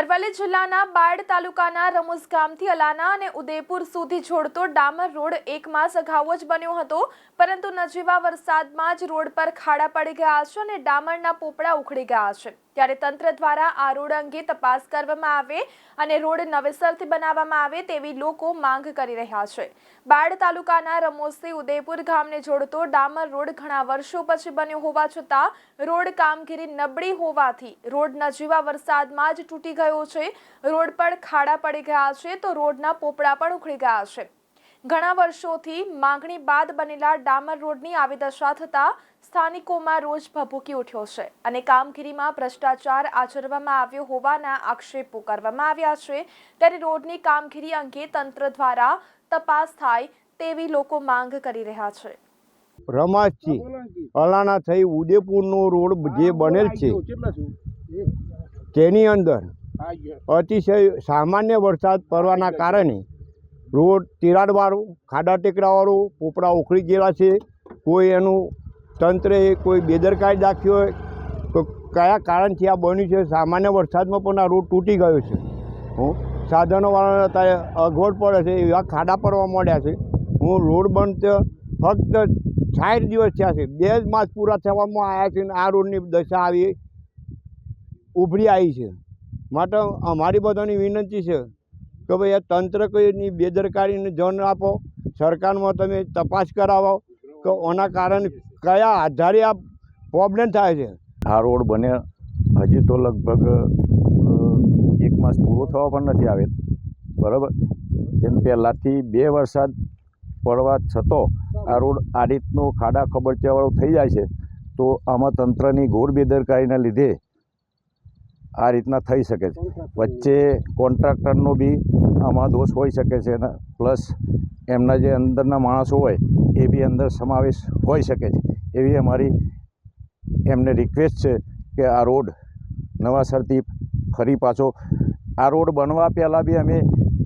અરવલ્લી જિલ્લાના બાયડ તાલુકાના રમુસ ગામથી અલાના અને ઉદયપુર સુધી જોડતો ડામર રોડ એક માસ અગાઉ જ બન્યો હતો, પરંતુ નજીવા વરસાદમાં જ રોડ પર ખાડા પડી ગયા છે અને ડામરના પોપડા ઉખડી ગયા છે. ત્યારે તંત્ર દ્વારા આ રોડ અંગે તપાસ કરવામાં આવે અને રોડ નવેસરથી બનાવવામાં આવે તેવી લોકો માંગ કરી રહ્યા છે. બાળ તાલુકાના રમોસથી ઉદયપુર ગામને જોડતો ડામર રોડ ઘણા વર્ષો પછી બન્યો હોવા છતાં રોડ કામગીરી નબળી હોવાથી રોડ નજીવા વરસાદમાં જ તૂટી ગયો છે. રોડ પર ખાડા પડી ગયા છે તો રોડના પોપડા પણ ઉખડી ગયા છે. ઘણા વર્ષોથી માંગણી બાદ બનેલા ડામર રોડની આવી દશા થતાં સ્થાનિકોમાં રોજ ભભૂકી ઉઠ્યો છે અને કામગીરીમાં ભ્રષ્ટાચાર આચરવામાં આવ્યો હોવાના આક્ષેપો કરવામાં આવ્યા છે. ત્યારે રોડની કામગીરી અંગે તંત્ર દ્વારા તપાસ થાય તેવી લોકો માંગ કરી રહ્યા છે. રમાજથી અલાણા થઈ ઉદયપુરનો રોડ જે બનેલ છે તેની અંદર અતિશય સામાન્ય વરસાદ પડવાના કારણે રોડ તિરાડવાળું, ખાડા ટેકરાવાળું પોપડા ઉખડી ગયેલા છે. કોઈ એનું તંત્રએ કોઈ બેદરકારી દાખવી હોય તો કયા કારણથી આ બન્યું છે? સામાન્ય વરસાદમાં પણ આ રોડ તૂટી ગયો છે. હું સાધનોવાળાને અત્યારે અગવડ પડે છે, એવા ખાડા પડવા માંડ્યા છે. હું રોડ બંધ ફક્ત સાઠ દિવસ થયા છે. બે જ માસ પૂરા થવામાં આવ્યા છે અને આ રોડની દશા આવી, ઉભરી આવી છે. માટે અમારી બધાની વિનંતી છે કે ભાઈ આ તંત્ર કોઈની બેદરકારીને જન આપો, સરકારમાં તમે તપાસ કરાવો, કે ઓના કારણે કયા આધારે આ પ્રોબ્લેમ થાય છે? આ રોડ બને હજી તો લગભગ એક માસ પૂરો થવા પણ નથી આવેલ. બરાબર? તેમ પહેલાંથી બે વરસાદ પડવા છતો આ રોડ આ રીતનો ખાડા ખબરચિયાવાળો થઈ જાય છે. તો આમાં તંત્રની ઘોર બેદરકારીના લીધે આ રીતના થઈ શકે છે. વચ્ચે કોન્ટ્રાક્ટરનો બી આમાં દોષ હોઈ શકે છે પ્લસ એમના જે અંદરના માણસો હોય એ બી અંદર સમાવેશ હોઈ શકે છે. એવી અમારી એમને રિક્વેસ્ટ છે કે આ રોડ નવાસરથી ફરી પાછો. આ રોડ બનવા પહેલાં બી અમે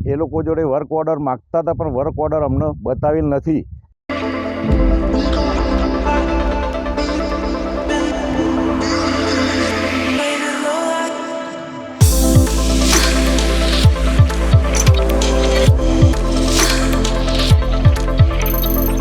એ લોકો જોડે વર્ક ઓર્ડર માગતા હતા પણ વર્ક ઓર્ડર અમને બતાવેલ નથી.